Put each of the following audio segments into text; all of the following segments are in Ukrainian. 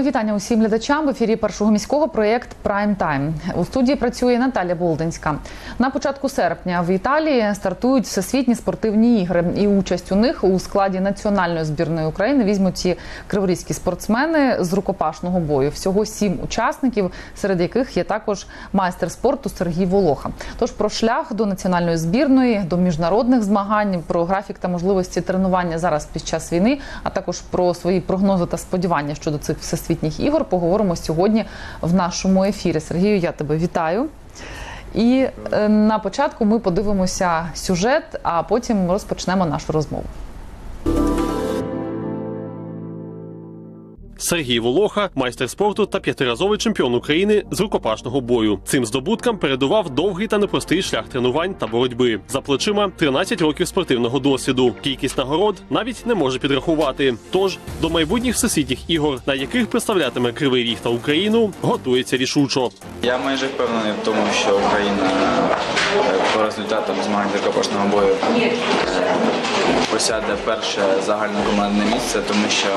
Мої вітання усім глядачам в ефірі першого міського проєкт Прайм Тайм. У студії працює Наталя Болдинська. На початку серпня в Італії стартують всесвітні спортивні ігри, і участь у них у складі національної збірної України візьмуть і криворізькі спортсмени з рукопашного бою. Всього сім учасників, серед яких є також майстер спорту Сергій Волоха. Тож про шлях до національної збірної, до міжнародних змагань, про графік та можливості тренування зараз під час війни, а також про свої прогнози та сподівання щодо цих всесвітніх ігор поговоримо сьогодні в нашому ефірі. Сергію, я тебе вітаю. І е, на початку ми подивимося сюжет, а потім розпочнемо нашу розмову. Сергій Волоха, майстер спорту та п'ятиразовий чемпіон України з рукопашного бою. Цим здобуткам передував довгий та непростий шлях тренувань та боротьби. За плечима 13 років спортивного досвіду. Кількість нагород навіть не може підрахувати. Тож до майбутніх всесвітніх ігор, на яких представлятиме Кривий Ріг та Україну, готується рішучо. Я майже впевнений в тому, що Україна е, по результатам змагань рукопашного бою е, посяде перше загальнокомандне місце, тому що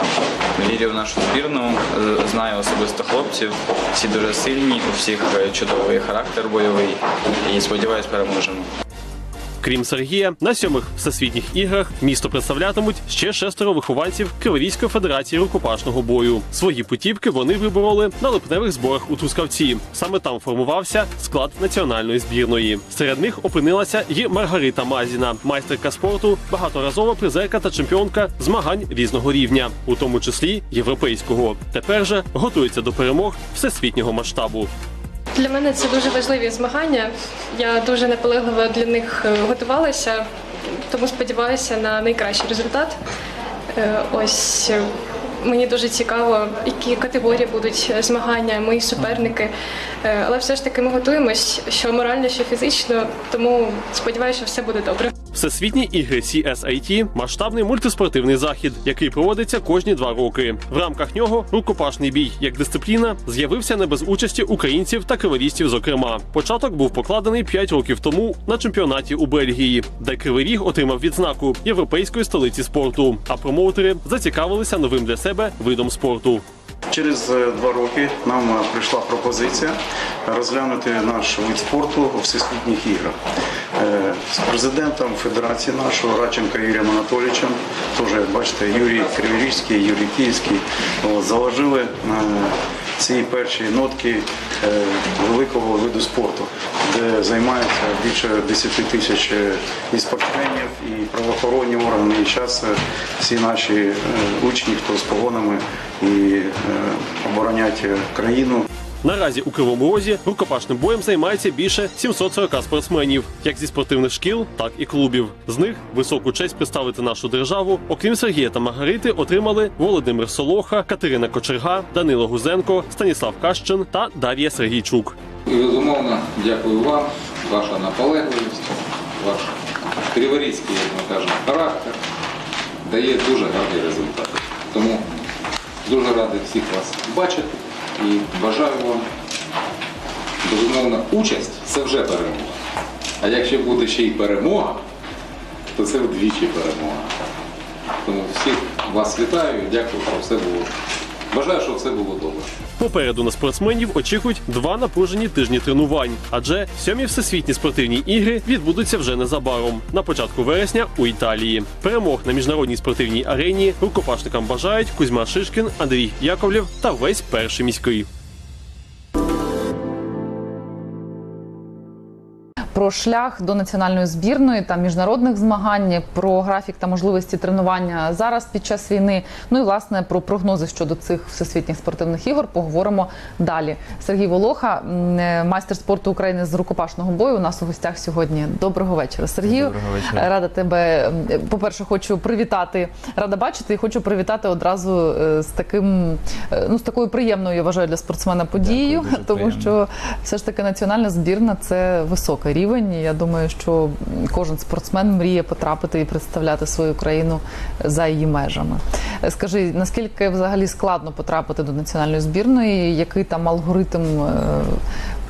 вірю в нашу збірну, е, знаю особисто хлопців, всі дуже сильні, у всіх е, чудовий характер бойовий і сподіваюсь, переможемо. Крім Сергія, на сьомих всесвітніх іграх місто представлятимуть ще шестеро вихованців Криворізької федерації рукопашного бою. Свої путівки вони вибороли на липневих зборах у Трускавці. Саме там формувався склад національної збірної. Серед них опинилася і Маргарита Мазіна, майстерка спорту, багаторазова призерка та чемпіонка змагань різного рівня, у тому числі європейського. Тепер же готується до перемог всесвітнього масштабу. Для мене це дуже важливі змагання. Я дуже наполегливо для них е, готувалася, тому сподіваюся на найкращий результат. Е, Ось е, мені дуже цікаво, які категорії будуть змагання, мої суперники. Але все ж таки ми готуємось, що морально, що фізично, тому сподіваюся, що все буде добре. Всесвітні ігри CSIT – масштабний мультиспортивний захід, який проводиться кожні два роки. В рамках нього рукопашний бій як дисципліна з'явився не без участі українців та криворістів. Зокрема, початок був покладений 5 років тому на чемпіонаті у Бельгії, де Кривий Ріг отримав відзнаку європейської столиці спорту. А промоутери зацікавилися новим для себе видом спорту. Через е, два роки нам е, прийшла пропозиція розглянути наш вид спорту у всесвітніх іграх. Е, З президентом федерації нашого Радченка Юрієм Анатолійовичем, теж бачите, Юрій Криворізький, Юрій Київський, заложили ці перші нотки великого виду спорту, де займається більше 10 тисяч і спортсменів, і правоохоронні органи. І зараз всі наші учні, хто з погонами і оборонять країну. Наразі у Кривому Розі рукопашним боєм займається більше 740 спортсменів, як зі спортивних шкіл, так і клубів. З них високу честь представити нашу державу, окрім Сергія та Маргарити, отримали Володимир Солоха, Катерина Кочерга, Данило Гузенко, Станіслав Кащин та Дар'я Сергійчук. І безумовно, дякую вам, ваша наполегливість, ваш криворізький, як ми кажемо, характер дає дуже гарні результати. Тому дуже радий всіх вас бачити і бажаю вам безумовно участь це вже перемога. А якщо буде ще й перемога, то це вдвічі перемога. Тому всіх вас вітаю і дякую, що все було. Бажаю, щоб все було добре. Попереду на спортсменів очікують два напружені тижні тренувань, адже сьомі всесвітні спортивні ігри відбудуться вже незабаром на початку вересня у Італії. Перемог на міжнародній спортивній арені рукопашникам бажають Кузьма Шишкін, Андрій Яковлєв та весь перший міський. Про шлях до національної збірної та міжнародних змагань, про графік та можливості тренування зараз під час війни. Ну і власне про прогнози щодо цих всесвітніх спортивних ігор поговоримо далі. Сергій Волоха, е, майстер спорту України з рукопашного бою. У нас у гостях сьогодні. Доброго вечора, Сергію. Доброго вечора. Рада тебе. По-перше, хочу привітати, рада бачити і хочу привітати одразу е, з таким, е, ну з такою приємною, я вважаю, для спортсмена подією, Дякую, тому приємно. що все ж таки національна збірна це високий рівень. І я думаю, що кожен спортсмен мріє потрапити і представляти свою країну за її межами. Скажи, наскільки взагалі складно потрапити до національної збірної? Який там алгоритм, е,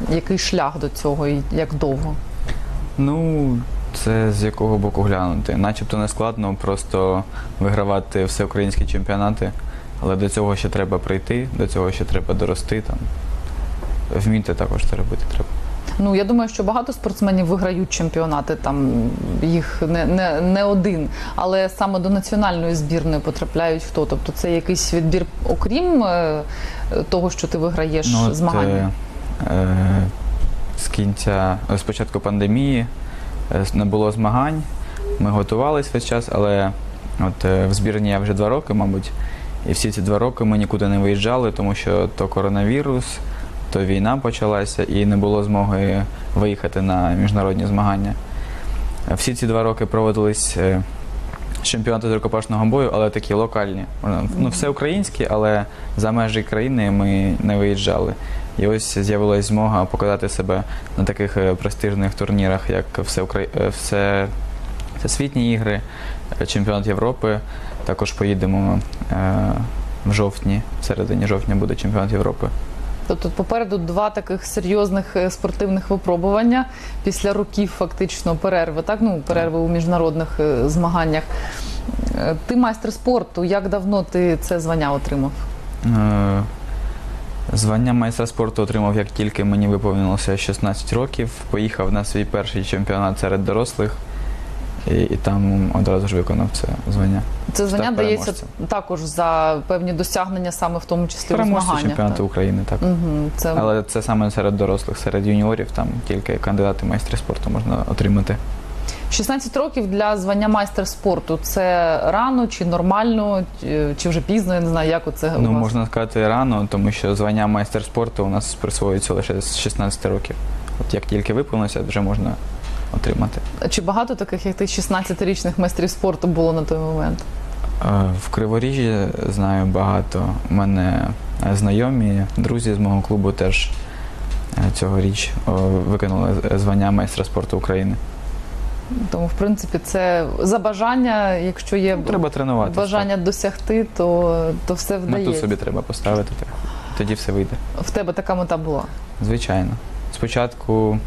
який шлях до цього і як довго? Ну, це з якого боку глянути. Начебто не складно просто вигравати всеукраїнські чемпіонати, Але до цього ще треба прийти, до цього ще треба дорости там. Вміти також це робити треба. Ну я думаю, що багато спортсменів виграють чемпіонати. Там їх не, не, не один, але саме до національної збірної потрапляють хто? Тобто це якийсь відбір, окрім е, того, що ти виграєш Ну, от, змагання. е, е, з кінця з початку пандемії е, не було змагань. Ми готувалися весь час, але от е, в збірні я вже два роки, мабуть. І всі ці два роки ми нікуди не виїжджали, тому що то коронавірус, то війна почалася і не було змоги виїхати на міжнародні змагання. Е, Всі ці два роки проводились е, чемпіонати з рукопашного бою, але такі локальні. Ну, все українське, але за межі країни ми не виїжджали. І ось з'явилась змога показати себе на таких е, престижних турнірах, як все, все, всесвітні ігри, е, чемпіонат Європи. Також поїдемо е, в жовтні, в середині жовтня буде чемпіонат Європи. Тобто попереду два таких серйозних е, спортивних випробування після років фактично перерви, так ну перерви у міжнародних е, змаганнях. Е, Ти майстер спорту. Як давно ти це звання отримав? Звання майстра спорту отримав, як тільки мені виповнилося 16 років. Поїхав на свій перший чемпіонат серед дорослих і, і там одразу ж виконав це звання. Це звання Став дається також за певні досягнення, саме в тому числі у змаганнях. чемпіонату України, так. Угу, це Але це саме серед дорослих, серед юніорів, там тільки кандидати майстри спорту можна отримати. 16 років для звання майстер спорту. Це рано чи нормально, чи- вже пізно? Я не знаю, як оце у Ну, вас? можна сказати рано, тому що звання майстер спорту у нас присвоюється лише з 16 років. От як тільки виповнилося, вже можна отримати. Чи багато таких, як ти 16-річних майстрів спорту було на той момент? Е, В Криворіжжі знаю багато. У мене е, знайомі, друзі з мого клубу теж е, цьогоріч виконали звання майстра спорту України. Тому, в принципі, це за бажання, якщо є Ну, Треба бажання досягти, то, то все Мету вдається. собі треба поставити, тоді все вийде. В тебе така мета була. Звичайно. Спочатку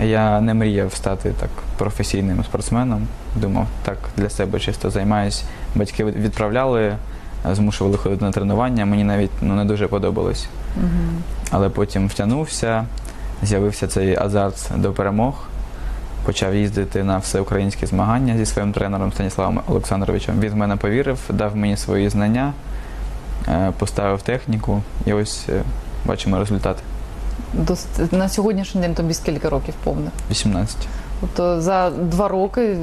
я не мріяв стати так професійним спортсменом. Думав, так для себе чисто займаюсь. Батьки відправляли, змушували ходити на тренування. Мені навіть ну, не дуже подобалось. Угу. Але потім втягнувся, з'явився цей азарт до перемог. Почав їздити на всеукраїнські змагання зі своїм тренером Станіславом Олександровичем. Він в мене повірив, дав мені свої знання, е, поставив техніку і ось е, бачимо результати. На сьогоднішній день тобі скільки років повне? 18. Тобто за два роки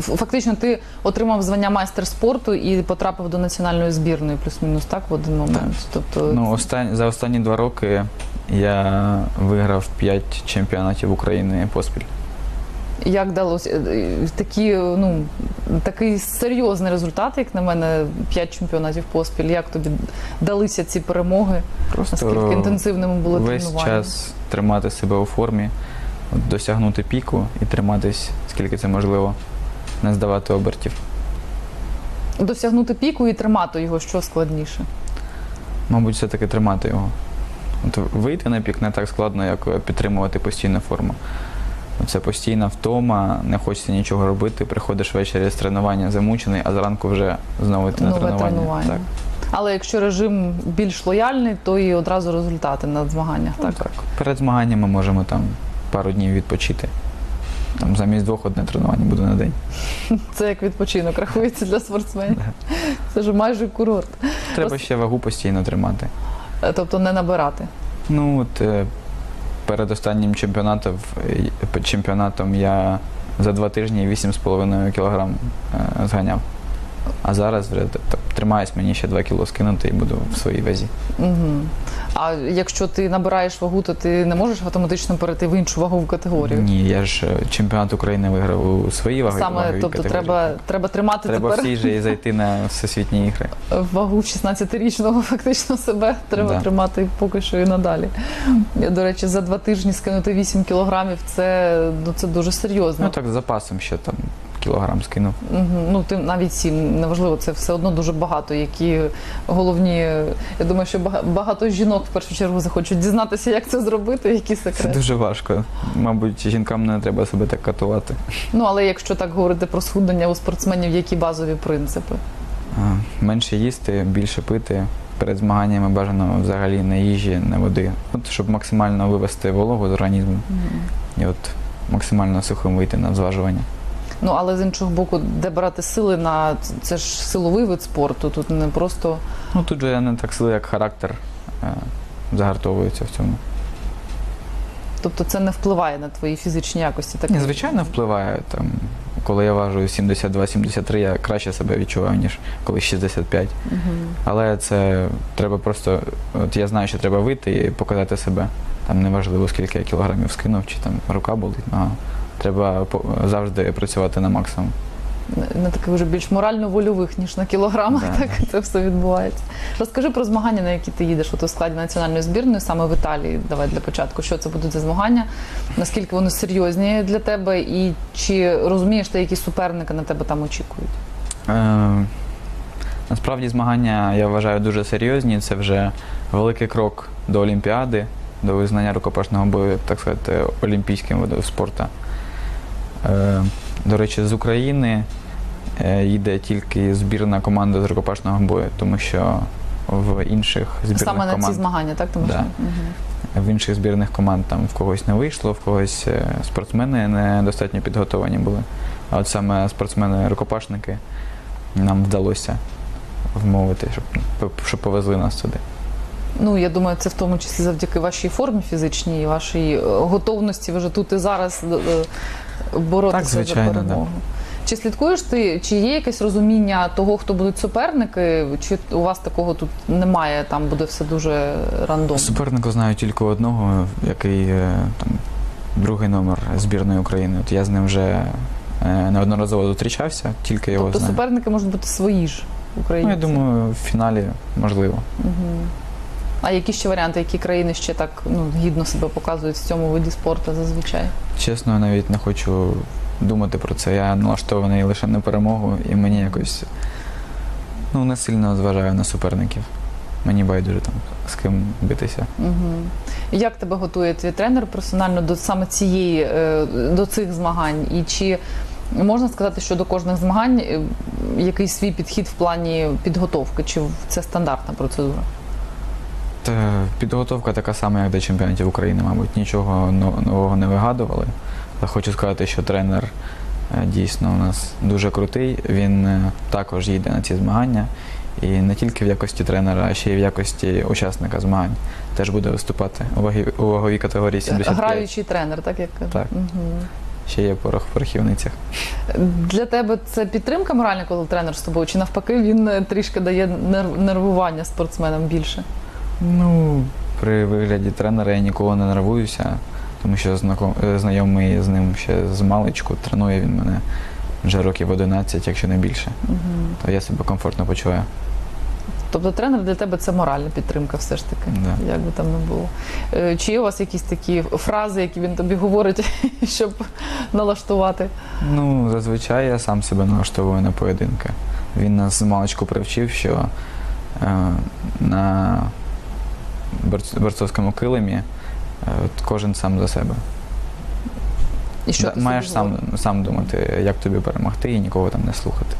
фактично ти отримав звання майстер спорту і потрапив до національної збірної, плюс-мінус так в один момент. Тобто Ну, останні за останні два роки я виграв 5 чемпіонатів України поспіль. Як далося Е, такі, ну такий серйозний результат, як на мене, п'ять чемпіонатів поспіль. Як тобі далися ці перемоги? Просто Наскільки інтенсивними були весь тренування? час тримати себе у формі, досягнути піку і триматись, скільки це можливо, не здавати обертів. Досягнути піку і тримати його, що складніше. Мабуть, все-таки тримати його. От вийти на пік не так складно, як підтримувати постійну форму. Це постійна втома, не хочеться нічого робити, приходиш ввечері з тренування замучений, а зранку вже знову йти на Нове тренування. тренування. Так. Але якщо режим більш лояльний, то і одразу результати на змаганнях. Ну, Так так. Перед змаганнями можемо там пару днів відпочити. Там замість двох одне тренування буде на день. це як відпочинок рахується для спортсменів. Це ж майже курорт. Треба Просто- ще вагу постійно тримати. Е, Тобто не набирати. Ну от е, перед останнім чемпіонатом, чемпіонатом я за два тижні 8,5 кг е, зганяв. А зараз вже т- т- тримаюсь мені ще 2 кг скинути і буду в своїй вазі. Угу. А якщо ти набираєш вагу, то ти не можеш автоматично перейти в іншу вагову категорію. Ні, я ж е, чемпіонат України виграв у своїй ваговій Саме, ваговій тобто, категорії. треба, треба тримати Треба тепер всі же і зайти на всесвітні ігри. вагу 16-річного фактично себе треба Да. тримати поки що і надалі. До речі, за два тижні скинути 8 кілограмів це, ну, це дуже серйозно. Ну так з запасом ще там кілограм скинув. Ну, ти навіть сім, неважливо, це все одно дуже багато. Які головні. Я думаю, що багато жінок в першу чергу захочуть дізнатися, як це зробити, які секрети. Це дуже важко. Мабуть, жінкам не треба себе так катувати. Ну але якщо так говорити про схуднення у спортсменів, які базові принципи? Менше їсти, більше пити. Перед змаганнями бажано взагалі не їжі, не води. От, щоб максимально вивести вологу з організму і от максимально сухим вийти на зважування. Ну але з іншого боку, де брати сили на це ж силовий вид спорту. Тут не просто Ну тут же не так сили, як характер е, загартовується в цьому. тобто це не впливає на твої фізичні якості. Так Ні, звичайно, впливає. Там, коли я важу 72-73, я краще себе відчуваю, ніж коли 65. Угу. Але це треба просто. От я знаю, що треба вийти і показати себе. Там неважливо, скільки я кілограмів скинув, чи там рука болить, нога. Треба завжди працювати на максимум. на таких вже більш морально-вольових, ніж на кілограмах, Да, так це все відбувається. Розкажи про змагання, на які ти їдеш от у складі національної збірної, саме в Італії. Давай для початку. Що це будуть за змагання? Наскільки вони серйозні для тебе, і чи розумієш ти, які суперники на тебе там очікують? Е, насправді змагання я вважаю дуже серйозні. Це вже великий крок до Олімпіади, до визнання рукопашного бою, так сказати, олімпійським видом спорту. Е, до речі, з України е, їде тільки збірна команда з рукопашного бою, тому що в інших збірних Саме на ці змагання, так? Тому Да. що? Мгм. в інших збірних команд там в когось не вийшло, в когось е, спортсмени недостатньо підготовані були. А от саме спортсмени-рукопашники нам вдалося вмовити, щоб, щоб повезли нас сюди. Ну, я думаю, це в тому числі завдяки вашій формі фізичній, і вашій е, готовності вже тут і зараз е, боротися Так, звичайно, за да. перемогу. Чи слідкуєш ти, чи є якесь розуміння того, хто будуть суперники, чи у вас такого тут немає, там буде все дуже рандомно? Суперника знаю тільки одного, який е, там другий номер збірної України. От я з ним вже неодноразово зустрічався, тільки його Тобто знаю. суперники можуть бути свої ж українці? Ну, я думаю, в фіналі можливо. Угу. А які ще варіанти, які країни ще так ну, гідно себе показують в цьому виді спорту зазвичай? Чесно, я навіть не хочу думати про це. Я налаштований лише на перемогу, і мені якось ну, не сильно зважаю на суперників. Мені байдуже там з ким битися. Угу. Як тебе готує твій тренер персонально до саме цієї е, до цих змагань? І чи можна сказати, що до кожних змагань е, якийсь свій підхід в плані підготовки? Чи це стандартна процедура? Та підготовка така сама, як до чемпіонатів України, мабуть, нічого нового не вигадували. Але хочу сказати, що тренер е, дійсно у нас дуже крутий. Він е, також їде на ці змагання. І не тільки в якості тренера, а ще й в якості учасника змагань. Теж буде виступати у ваговій категорії 75. Граючий тренер, так як? Так. Угу. Ще є порох в порохівницях. Для тебе це підтримка моральна, коли тренер з тобою, чи навпаки він е, трішки дає нерв- нервування спортсменам більше? Ну, при вигляді тренера я ніколи не нервуюся, тому що е, знайомий з ним ще з маличку, тренує він мене вже років 11, якщо не більше. Угу. То я себе комфортно почуваю. Тобто тренер для тебе це моральна підтримка, все ж таки, Да. як би там не було. Е, Чи є у вас якісь такі фрази, які він тобі говорить, щоб налаштувати? Ну, зазвичай я сам себе налаштовую на поєдинки. Він нас з маличку привчив, що е, на борцовському килимі е, от кожен сам за себе. І що ти маєш собі сам, говориш? сам думати, як тобі перемогти, і нікого там не слухати.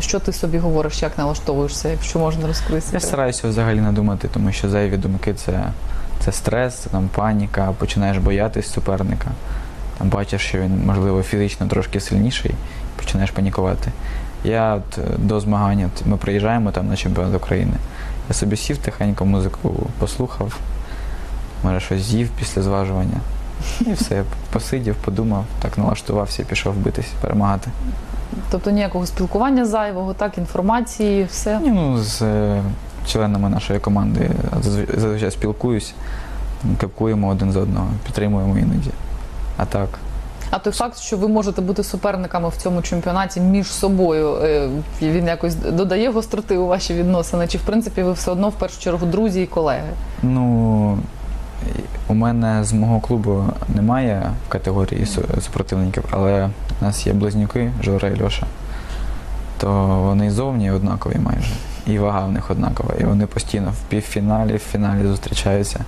Що ти собі говориш, як налаштовуєшся, якщо можна розкрити? Я стараюся взагалі не думати, тому що зайві думки це, це стрес, це там паніка, починаєш боятись суперника. Там бачиш, що він, можливо, фізично трошки сильніший, починаєш панікувати. Я от е, до змагання, от ми приїжджаємо там на чемпіонат України. Я собі сів тихенько, музику послухав, може щось з'їв після зважування. І все, я посидів, подумав, так налаштувався і пішов битись, перемагати. Тобто ніякого спілкування зайвого, так, інформації, все. Ні, ну, з е, членами нашої команди зазвичай спілкуюсь, кепкуємо один з одного, підтримуємо іноді. А так, А той факт, що ви можете бути суперниками в цьому чемпіонаті між собою, е, він якось додає гостроти у ваші відносини? Чи в принципі ви все одно в першу чергу друзі і колеги? ну, у мене з мого клубу немає в категорії супротивників, але у нас є близнюки, Жора і Льоша. То вони зовні однакові майже. І вага в них однакова. І вони постійно в півфіналі, в фіналі зустрічаються.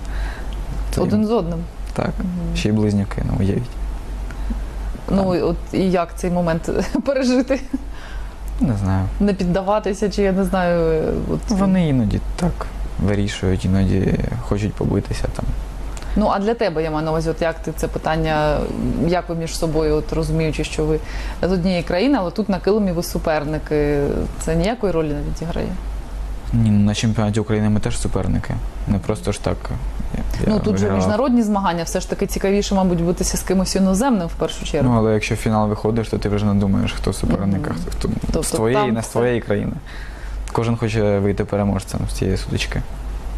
То їм- Один з одним. Так, ще й близнюки, ну уявіть. Ну і от і як цей момент пережити? Не знаю. Не піддаватися, чи я не знаю. е, От, Вони іноді так вирішують, іноді хочуть побитися там. Ну а для тебе я маю на увазі, от як ти це питання, як ви між собою, от розуміючи, що ви з однієї країни, але тут на килимі ви суперники. Це ніякої ролі не відіграє. Ні, ну, на чемпіонаті України ми теж суперники. Не просто ж так. я- ну я тут же міжнародні змагання, все ж таки цікавіше, мабуть, битися з кимось іноземним в першу чергу. Ну, але якщо в фінал виходиш, то ти вже не думаєш, хто суперник, а хто, Тобто з твоєї, там не з твоєї країни. Кожен хоче вийти переможцем з цієї сутички.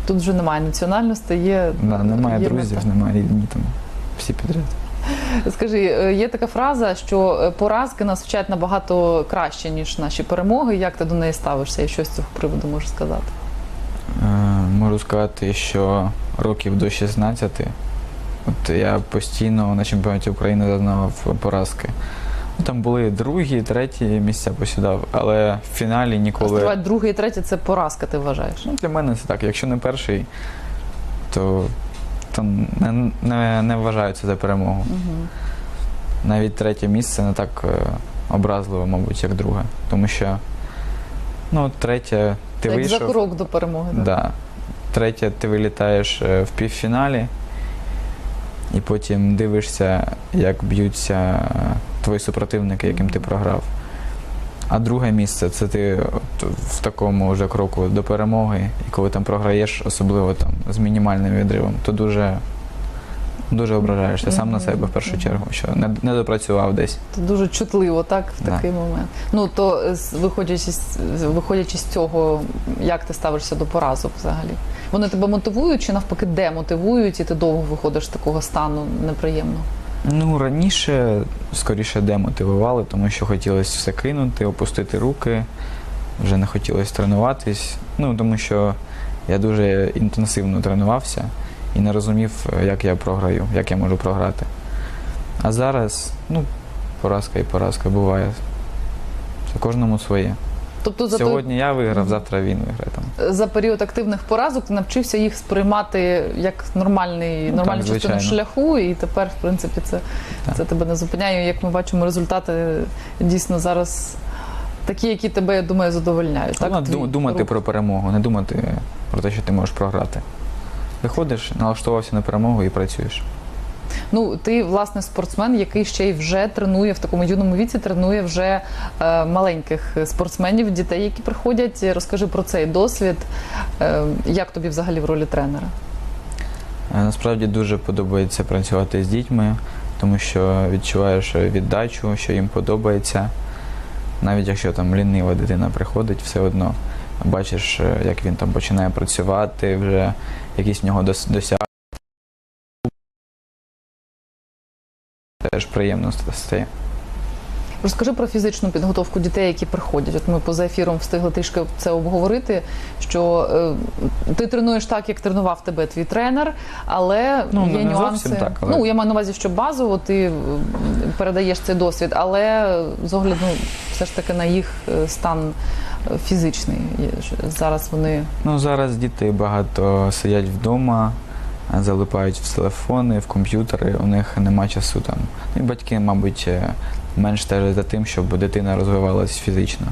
Тут вже немає національності, є Да, немає друзів, немає рідні там. Всі підряд. Скажи, е, є така фраза, що е, поразки нас вчать набагато краще, ніж наші перемоги. Як ти до неї ставишся і що з цього приводу можеш сказати? Е, можу сказати, що років до 16 от я постійно на чемпіонаті України зазнавав поразки. Ну, Там були другі, треті місця посідав, але в фіналі ніколи. Друге і третє це поразка, ти вважаєш? Ну, для мене це так. Якщо не перший, то, то не, не, не вважаються за перемогу. Угу. Навіть третє місце не так е, образливо, мабуть, як друге. Тому що ну, третє ти Як вийшов. за крок до перемоги. так? Да. Третє, ти вилітаєш е, в півфіналі, і потім дивишся, як б'ються е, твої супротивники, яким ти програв. А друге місце це ти в такому вже кроку до перемоги, і коли там програєш, особливо там з мінімальним відривом, то дуже, дуже ображаєшся сам на себе в першу чергу, що не, не допрацював десь. Це дуже чутливо, так, в Да. такий момент. Ну то виходячи з виходячи з цього, як ти ставишся до поразок взагалі? Вони тебе мотивують чи навпаки демотивують, і ти довго виходиш з такого стану неприємного? Ну, раніше скоріше демотивували, тому що хотілося все кинути, опустити руки, вже не хотілося тренуватись. Ну, тому що я дуже інтенсивно тренувався і не розумів, як я програю, як я можу програти. А зараз, ну, поразка і поразка буває. Це кожному своє. Тобто за той Сьогодні я виграв, завтра він виграє там. за період активних поразок ти навчився їх сприймати як нормальний, Ну, нормальну так, частину шляху, і тепер, в принципі, це, Так. це тебе не зупиняє. Як ми бачимо, результати дійсно зараз такі, які тебе, я думаю, задовольняють. Так, Головне Твій думати рух. про перемогу, не думати про те, що ти можеш програти. Виходиш, налаштувався на перемогу і працюєш. Ну, ти, власне, спортсмен, який ще й вже тренує в такому юному віці, тренує вже е, маленьких спортсменів, дітей, які приходять. Розкажи про цей досвід. Е, як тобі взагалі в ролі тренера? Е, Насправді дуже подобається працювати з дітьми, тому що відчуваєш віддачу, що їм подобається. Навіть якщо там лінива дитина приходить, все одно бачиш, е, як він там починає працювати, вже якісь в нього дос- досягнення. Теж приємно стає. Розкажи про фізичну підготовку дітей, які приходять. От ми поза ефіром встигли трішки це обговорити. Що е, ти тренуєш так, як тренував тебе твій тренер, але Ну, є не нюанси. зовсім так, але- Ну я маю на увазі, що базово ти е, передаєш цей досвід, але з огляду все ж таки на їх е, стан е, фізичний. Зараз вони Ну, зараз діти багато сидять вдома, залипають в телефони, в комп'ютери, у них нема часу там. Ну, і батьки, мабуть, е, менш стежать за тим, щоб дитина розвивалась фізично.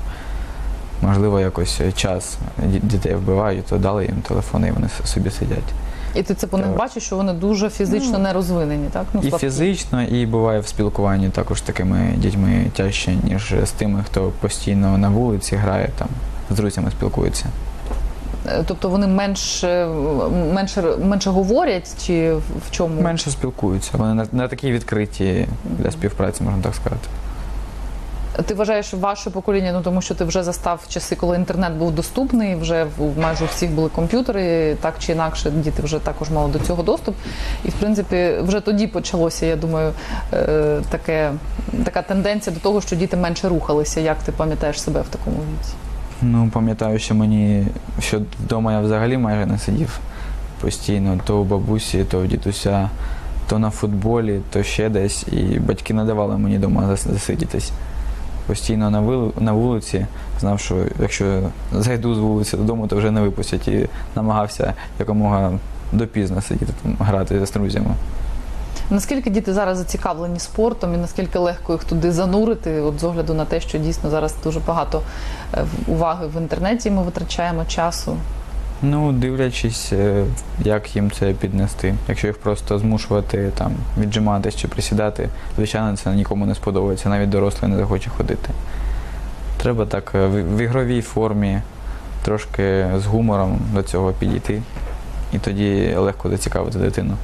Можливо, якось е, час дітей вбивають, то дали їм телефони, і вони собі сидять. і ти це по них бачиш, що вони дуже фізично не розвинені, так? Ну, І слабкі. фізично, і буває в спілкуванні також з такими дітьми тяжче, ніж з тими, хто постійно на вулиці грає, там, з друзями спілкується. Тобто вони менше, менше, менше говорять, чи в чому? Менше спілкуються. Вони не, не такі відкриті для співпраці, можна так сказати. Ти вважаєш ваше покоління, ну тому що ти вже застав часи, коли інтернет був доступний, вже в майже у всіх були комп'ютери, так чи інакше, діти вже також мали до цього доступ. І в принципі, вже тоді почалося, я думаю, е, таке, така тенденція до того, що діти менше рухалися. Як ти пам'ятаєш себе в такому віці? Ну, пам'ятаю, що мені що вдома я взагалі майже не сидів постійно, то у бабусі, то у дідуся, то на футболі, то ще десь. І батьки не давали мені вдома засидітись. Постійно на, вили- на вулиці, знав, що якщо зайду з вулиці додому, то вже не випустять. І намагався якомога допізно сидіти там, грати з друзями. Наскільки діти зараз зацікавлені спортом і наскільки легко їх туди занурити, от з огляду на те, що дійсно зараз дуже багато е, уваги в інтернеті ми витрачаємо часу. Ну, дивлячись, е, як їм це піднести. Якщо їх просто змушувати там віджиматись чи присідати, звичайно, це нікому не сподобається, навіть дорослий не захоче ходити. Треба так е, в в ігровій формі, трошки з гумором до цього підійти, і тоді легко зацікавити дитину.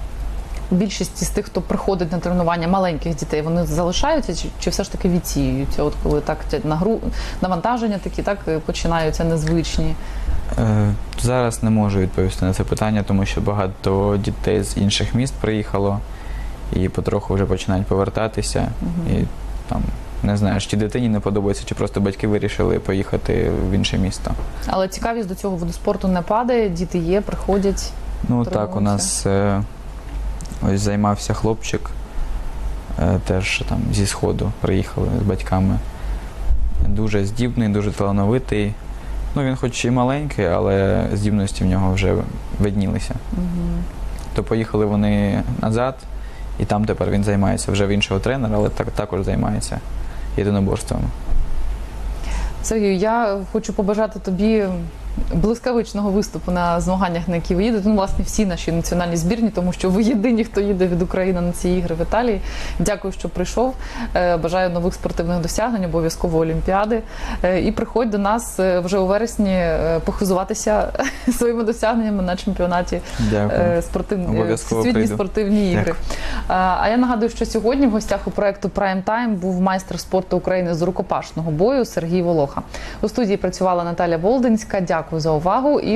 Більшість із тих, хто приходить на тренування маленьких дітей, вони залишаються чи, чи все ж таки відсіюються? От коли так тя- нагру... навантаження такі так е, починаються незвичні. Е, Зараз не можу відповісти на це питання, тому що багато дітей з інших міст приїхало і потроху вже починають повертатися. І там не знаю, чи дитині не подобається, чи просто батьки вирішили поїхати в інше місто. Але цікавість до цього виду спорту не падає, діти є, приходять. Ну так, у нас е, ось займався хлопчик, е, теж там зі сходу приїхали з батьками. Дуже здібний, дуже талановитий. Ну, він хоч і маленький, але здібності в нього вже виднілися. То поїхали вони назад, і там тепер він займається вже в іншого тренера, але так, також займається єдиноборствами. Сергію, я хочу побажати тобі блискавичного виступу на змаганнях, на які ви їдете. Ну, власне, всі наші національні збірні, тому що ви єдині, хто їде від України на ці ігри в Італії. Дякую, що прийшов. Е, Бажаю нових спортивних досягнень, обов'язково Олімпіади. Е, І приходь до нас е, вже у вересні похизуватися своїми досягненнями на чемпіонаті Дякую. спортивні Обов'язково спортивні ігри. Дякую. А я нагадую, що сьогодні в гостях у проекту Prime Time був майстер спорту України з рукопашного бою Сергій Волоха. У студії працювала Наталя Болдинська. Дякую за увагу і